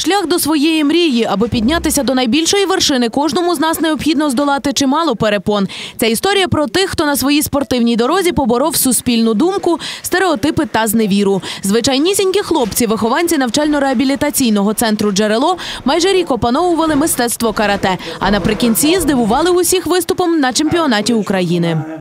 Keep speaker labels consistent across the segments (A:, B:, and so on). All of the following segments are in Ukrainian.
A: Шлях до своєї мрії, аби піднятися до найбільшої вершини, кожному з нас необхідно здолати чимало перепон. Ця історія про тих, хто на своїй спортивній дорозі поборов суспільну думку, стереотипи та зневіру. Звичайнісінькі хлопці, вихованці навчально-реабілітаційного центру Джерело, майже рік опановували мистецтво карате, а наприкінці здивували усіх виступом на чемпіонаті України.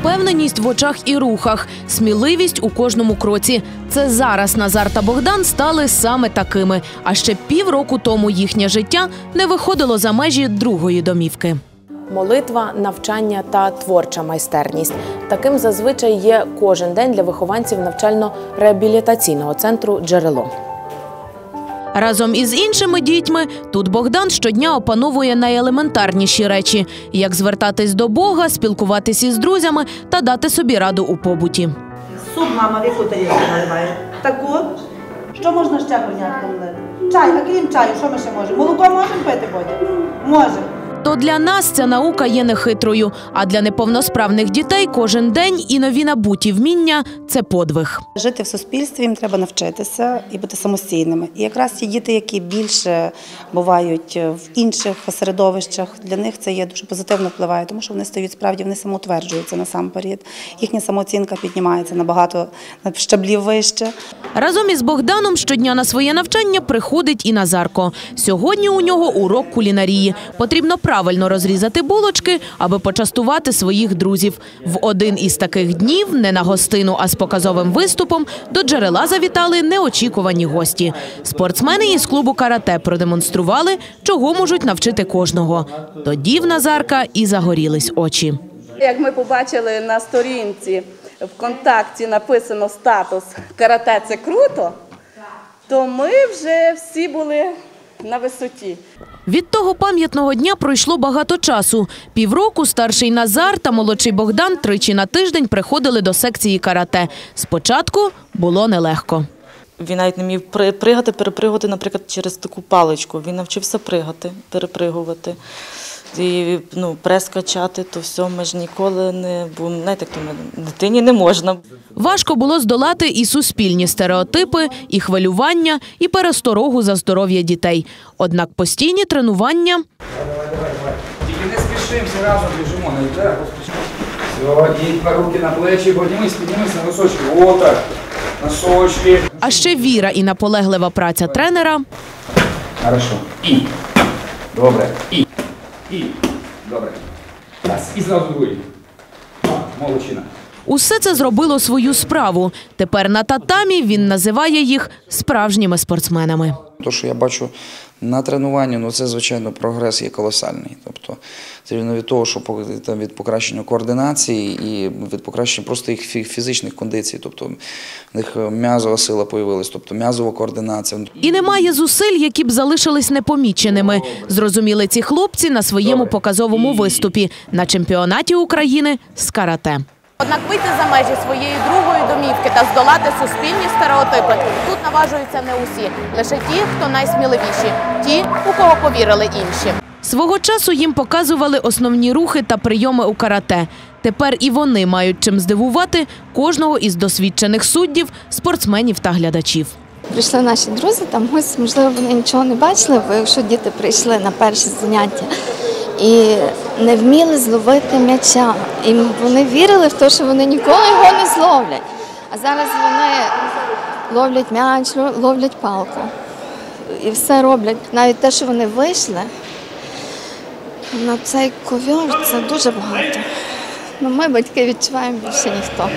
A: Впевненість в очах і рухах, сміливість у кожному кроці. Це зараз Назар та Богдан стали саме такими. А ще півроку тому їхнє життя не виходило за межі другої домівки. Молитва, навчання та творча майстерність. Таким зазвичай є кожен день для вихованців навчально-реабілітаційного центру Джерело. Разом із іншими дітьми тут Богдан щодня опановує найелементарніші речі: як звертатись до Бога, спілкуватись із друзями та дати собі раду у побуті.
B: Суп мама в яку тарілку наливає? Таку? Що можна ще поняти? Чай, а крім чаю, що ми ще можемо? Молоко можемо пити, Бодя? Можемо.
A: То для нас ця наука є нехитрою, а для неповносправних дітей кожен день і нові набуті вміння це подвиг.
C: Жити в суспільстві їм треба навчитися і бути самостійними. І якраз ті діти, які більше бувають в інших середовищах, для них це є дуже позитивно впливає, тому що вони стають справді, вони самоутверджуються насамперед. Їхня самооцінка піднімається набагато на щаблів вище.
A: Разом із Богданом щодня на своє навчання приходить і Назарко. Сьогодні у нього урок кулінарії. Потрібно правильно розрізати булочки, аби почастувати своїх друзів. В один із таких днів, не на гостину, а з показовим виступом, до джерела завітали неочікувані гості. Спортсмени із клубу карате продемонстрували, чого можуть навчити кожного. Тоді в Назарка і загорілись очі.
D: Як ми побачили на сторінці ВКонтакті написано статус карате це круто, то ми вже всі були на висоті.
A: Від того пам'ятного дня пройшло багато часу. Півроку старший Назар та молодший Богдан тричі на тиждень приходили до секції карате. Спочатку було нелегко.
E: Він навіть не міг при- пригати, перепригувати, наприклад, через таку паличку. Він навчився пригати, перепригувати. І ну, прес качати, то все ми ж ніколи не бо знаєте, як то ми- дитині не можна.
A: Важко було здолати і суспільні стереотипи, і хвилювання, і пересторогу за здоров'я дітей. Однак постійні тренування
F: Тільки не спішимо, всі разом біжимо, не поспішати. На руки на плечі, піднімись, піднімись на носочки. О, так. Носочки.
A: а ще віра і наполеглива праця тренера.
F: Хорошо. І. Добре. І. І. Добре. Раз. І зразу другий. Молодчина.
A: Усе це зробило свою справу. Тепер на татамі він називає їх справжніми спортсменами.
G: Те, що я бачу на тренуванні, ну це звичайно прогрес є колосальний. Тобто, це рівно від того, що по- там, від покращення координації і від покращення просто їх фізичних кондицій. Тобто в них е, м'язова сила появилась, тобто м'язова координація.
A: І немає зусиль, які б залишились непоміченими. Зрозуміли ці хлопці на своєму показовому виступі на чемпіонаті України з карате. Однак вийти за межі своєї другої домівки та здолати суспільні стереотипи тут наважуються не усі, лише ті, хто найсміливіші, ті, у кого повірили інші. Свого часу їм показували основні рухи та прийоми у карате. Тепер і вони мають чим здивувати кожного із досвідчених суддів, спортсменів та глядачів.
H: Прийшли наші друзі, там ось, можливо, вони нічого не бачили, бо якщо діти прийшли на перші заняття і не вміли зловити м'яча. І вони вірили в те, що вони ніколи його не зловлять. А зараз вони ловлять м'яч, ло- ловлять палку. І все роблять. Навіть те, що вони вийшли на цей ковьор, це дуже багато. Ну, ми, батьки, відчуваємо більше ніхто.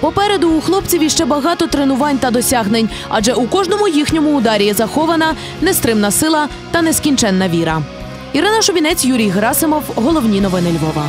A: Попереду у хлопців іще багато тренувань та досягнень, адже у кожному їхньому ударі захована нестримна сила та нескінченна віра. Ірина Шубінець, Юрій Герасимов. Головні новини Львова.